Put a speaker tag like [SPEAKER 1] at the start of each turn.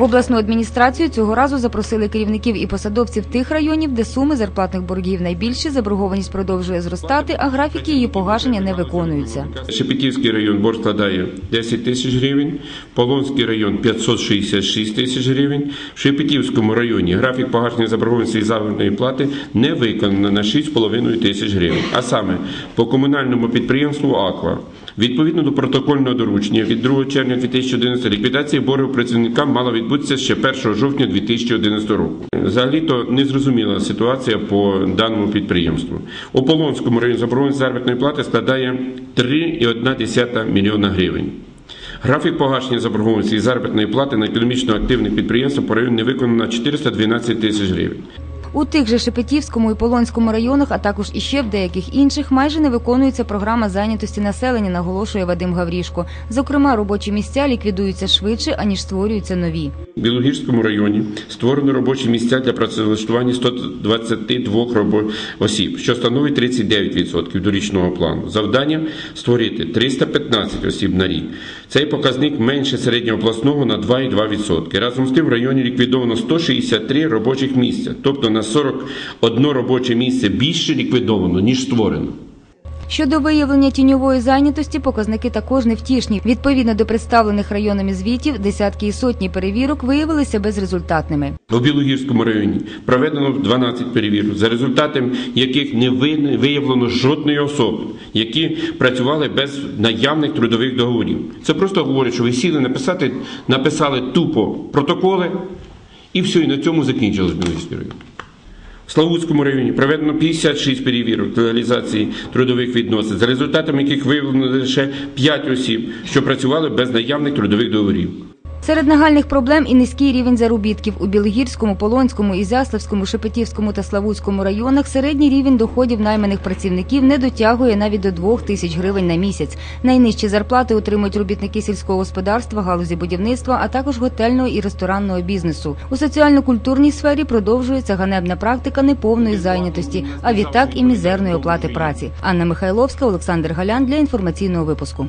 [SPEAKER 1] В обласну адміністрацію цього разу запросили керівників і посадовців тих районів, де суми зарплатних боргів найбільші, заборгованість продовжує зростати, а графіки її погашення не виконуються.
[SPEAKER 2] Шепетівський район борг складає 10 тисяч гривень, Полонський район 566 тисяч гривень. В Шепетівському районі графік погашення заборгованості і заробітної плати не виконано на 6,5 тисяч гривень. А саме по комунальному підприємству «Аква». Відповідно до протокольного доручення від 2 червня 2011 ліквідація боргу працівникам мала відбутися ще 1 жовтня 2011 року. Взагалі-то незрозуміла ситуація по даному підприємству. У Полонському районі заборгованість заробітної плати складає 3,1 мільйона гривень. Графік погашення заборгованості і заробітної плати на економічно активних підприємствах по району не виконано на 412 тисяч гривень.
[SPEAKER 1] У тих же Шепетівському і Полонському районах, а також іще в деяких інших, майже не виконується програма зайнятості населення, наголошує Вадим Гаврішко. Зокрема, робочі місця ліквідуються швидше, аніж створюються нові.
[SPEAKER 2] В Білогірському районі створено робочі місця для працевлаштування 122 робо- осіб, що становить 39% до річного плану. Завдання створити 315 осіб на рік. Цей показник менше середньообласного на 2,2%. Разом з тим в районі ліквідовано 163 робочих місця, тобто на 41 робоче місце більше ліквідовано, ніж створено.
[SPEAKER 1] Щодо виявлення тіньової зайнятості, показники також невтішні. Відповідно до представлених районами звітів, десятки і сотні перевірок виявилися безрезультатними.
[SPEAKER 2] У Білогірському районі проведено 12 перевірок, за результатом яких не виявлено жодної особи, які працювали без наявних трудових договорів. Це просто говорить, що ви сіли написати, написали тупо протоколи, і все, і на цьому закінчилось Білогірський район. Славутському районі проведено 56 перевірок реалізації трудових відносин, за результатами яких виявлено лише 5 осіб, що працювали без наявних трудових договорів.
[SPEAKER 1] Серед нагальних проблем і низький рівень заробітків у Білогірському, Полонському, Ізяславському, Шепетівському та Славутському районах середній рівень доходів найманих працівників не дотягує навіть до 2 тисяч гривень на місяць. Найнижчі зарплати отримують робітники сільського господарства, галузі будівництва, а також готельного і ресторанного бізнесу. У соціально-культурній сфері продовжується ганебна практика неповної зайнятості, а відтак і мізерної оплати праці. Анна Михайловська, Олександр Галян для інформаційного випуску.